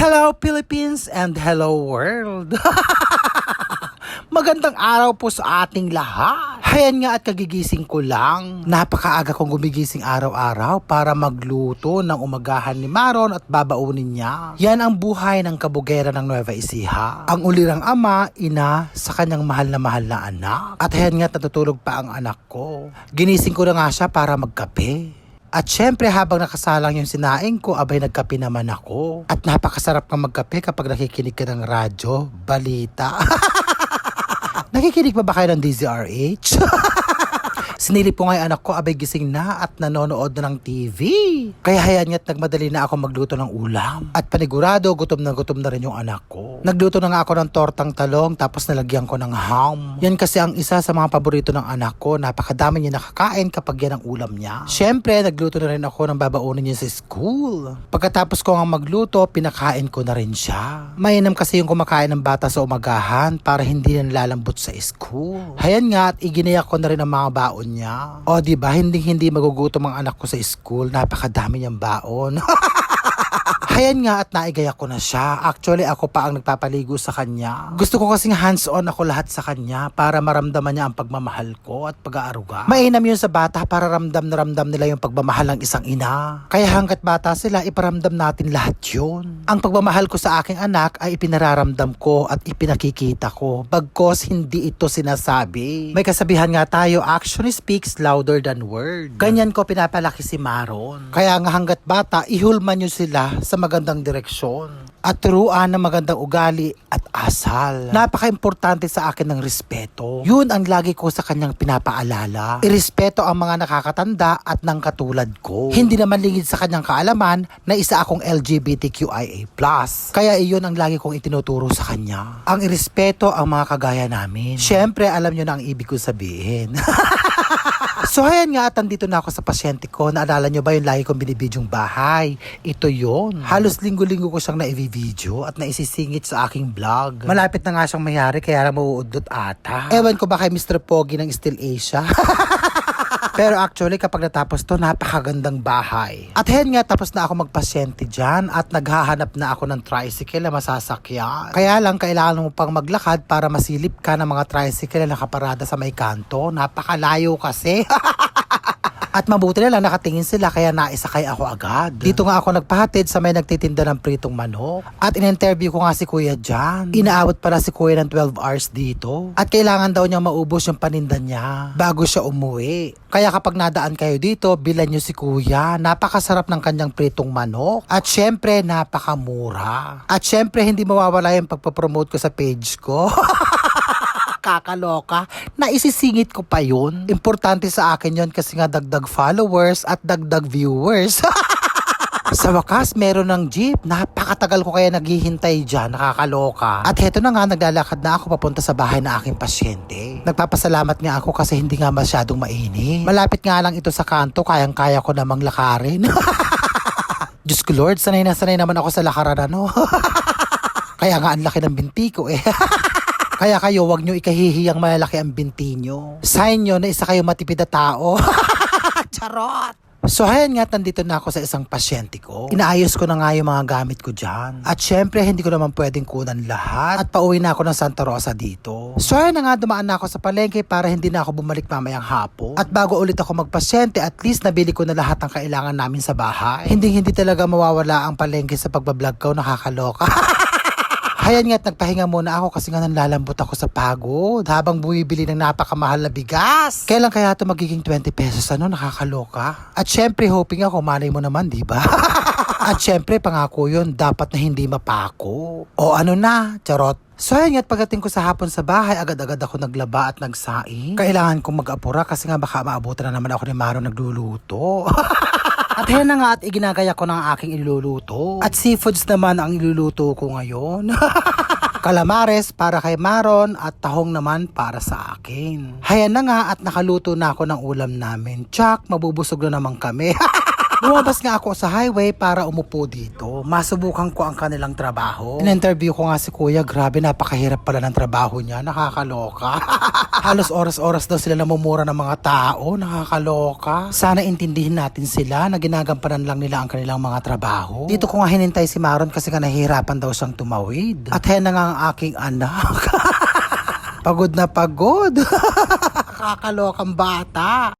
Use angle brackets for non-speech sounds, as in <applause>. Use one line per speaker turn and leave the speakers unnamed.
Hello Philippines and hello world. <laughs> Magandang araw po sa ating lahat. Hayan nga at kagigising ko lang. Napakaaga kong gumigising araw-araw para magluto ng umagahan ni Maron at babaunin niya. Yan ang buhay ng kabugera ng Nueva Ecija. Ang ulirang ama, ina, sa kanyang mahal na mahal na anak. At hayan nga natutulog pa ang anak ko. Ginising ko na nga siya para magkape. At syempre habang nakasalang yung sinaing ko, abay nagkape naman ako. At napakasarap kang magkape kapag nakikinig ka ng radyo, balita. <laughs> Nakikinig pa ba kayo ng DZRH? <laughs> Sinilip ko nga anak ko, abay gising na at nanonood na ng TV. Kaya hayan nga't nagmadali na ako magluto ng ulam. At panigurado, gutom na gutom na rin yung anak ko. Nagluto na nga ako ng tortang talong tapos nalagyan ko ng ham. Yan kasi ang isa sa mga paborito ng anak ko. Napakadami niya nakakain kapag yan ang ulam niya. Siyempre, nagluto na rin ako ng babaunin niya sa school. Pagkatapos ko nga magluto, pinakain ko na rin siya. Mainam kasi yung kumakain ng bata sa umagahan para hindi na nalalambot sa school. Hayan nga at iginayak ko na rin ang mga baon niya. O di ba hindi hindi magugutom ang anak ko sa school. Napakadami niyang baon. <laughs> Hayan nga at naigayak ko na siya. Actually, ako pa ang nagpapaligo sa kanya. Gusto ko kasing hands-on ako lahat sa kanya para maramdaman niya ang pagmamahal ko at pag-aaruga. Mainam yun sa bata para ramdam na ramdam nila yung pagmamahal ng isang ina. Kaya hanggat bata sila, iparamdam natin lahat yun. Ang pagmamahal ko sa aking anak ay ipinararamdam ko at ipinakikita ko. Bagkos hindi ito sinasabi. May kasabihan nga tayo, action speaks louder than word. Ganyan ko pinapalaki si Maron. Kaya nga hanggat bata, ihulman nyo sila sa magandang direksyon at turuan ng magandang ugali at asal. Napaka-importante sa akin ng respeto. Yun ang lagi ko sa kanyang pinapaalala. Irespeto ang mga nakakatanda at ng katulad ko. Hindi naman lingid sa kanyang kaalaman na isa akong LGBTQIA+. Kaya iyon ang lagi kong itinuturo sa kanya. Ang irespeto ang mga kagaya namin. Siyempre, alam nyo na ang ibig ko sabihin. <laughs> So ayan nga at andito na ako sa pasyente ko. Naalala nyo ba yung lagi kong binibidyong bahay? Ito yon. Halos linggo-linggo ko siyang na-video at naisisingit sa aking vlog. Malapit na nga siyang mayari kaya na mauudot ata. Ewan ko ba kay Mr. Pogi ng Still Asia? <laughs> Pero actually, kapag natapos to, napakagandang bahay. At hen nga, tapos na ako magpasyente dyan at naghahanap na ako ng tricycle na masasakyan. Kaya lang, kailangan mo pang maglakad para masilip ka ng mga tricycle na nakaparada sa may kanto. Napakalayo kasi. <laughs> At mabuti na lang nakatingin sila kaya naisakay ako agad. Dito nga ako nagpahatid sa may nagtitinda ng pritong manok. At in-interview ko nga si Kuya Jan. Inaawat pala si Kuya ng 12 hours dito. At kailangan daw niya maubos yung paninda niya bago siya umuwi. Kaya kapag nadaan kayo dito, bilan niyo si Kuya. Napakasarap ng kanyang pritong manok. At syempre, napakamura. At syempre, hindi mawawala yung pagpapromote ko sa page ko. <laughs> kakaloka na isisingit ko pa yun. Importante sa akin yon kasi nga dagdag followers at dagdag viewers. <laughs> Sa wakas, meron ng jeep. Napakatagal ko kaya naghihintay dyan. Nakakaloka. At heto na nga, naglalakad na ako papunta sa bahay na aking pasyente. Nagpapasalamat nga ako kasi hindi nga masyadong mainit. Malapit nga lang ito sa kanto, kayang-kaya ko namang lakarin. <laughs> Diyos ko Lord, sanay na sanay naman ako sa lakaran ano. <laughs> kaya nga ang laki ng binti ko eh. Kaya kayo, wag nyo ikahihiyang malalaki ang binti nyo. Sign nyo na isa kayo matipid na tao. <laughs> Charot! So hayan nga, nandito na ako sa isang pasyente ko. Inaayos ko na nga yung mga gamit ko dyan. At syempre, hindi ko naman pwedeng kunan lahat. At pauwi na ako ng Santa Rosa dito. So hayan na nga, dumaan na ako sa palengke para hindi na ako bumalik mamayang hapon. At bago ulit ako magpasyente, at least nabili ko na lahat ng kailangan namin sa bahay. Hindi hindi talaga mawawala ang palengke sa pagbablog ko, nakakaloka. <laughs> Hayan nga't nagpahinga muna ako kasi nga nanlalambot ako sa pagod habang bumibili ng napakamahal na bigas. Kailan kaya ito magiging 20 pesos ano, nakakaloka? At syempre hoping ako, malay mo naman, di ba? <laughs> At syempre pangako yun, dapat na hindi mapako. O ano na, charot. So ayun nga't pagdating ko sa hapon sa bahay, agad-agad ako naglaba at nagsaing. Kailangan kong mag-apura kasi nga baka maabutan na naman ako ni Maro nagluluto. <laughs> At na nga at iginagaya ko ng aking iluluto. At seafoods naman ang iluluto ko ngayon. <laughs> Kalamares para kay Maron at tahong naman para sa akin. Hayan na nga at nakaluto na ako ng ulam namin. Tsak, mabubusog na naman kami. <laughs> Lumabas nga ako sa highway para umupo dito. Masubukan ko ang kanilang trabaho. In-interview ko nga si kuya, grabe napakahirap pala ng trabaho niya, nakakaloka. <laughs> Halos oras-oras daw sila namumura ng mga tao, nakakaloka. Sana intindihin natin sila na ginagampanan lang nila ang kanilang mga trabaho. Dito ko nga hinintay si Maron kasi nga nahihirapan daw siyang tumawid. At hen na nga ang aking anak. <laughs> pagod na pagod. <laughs> Kakalokang bata.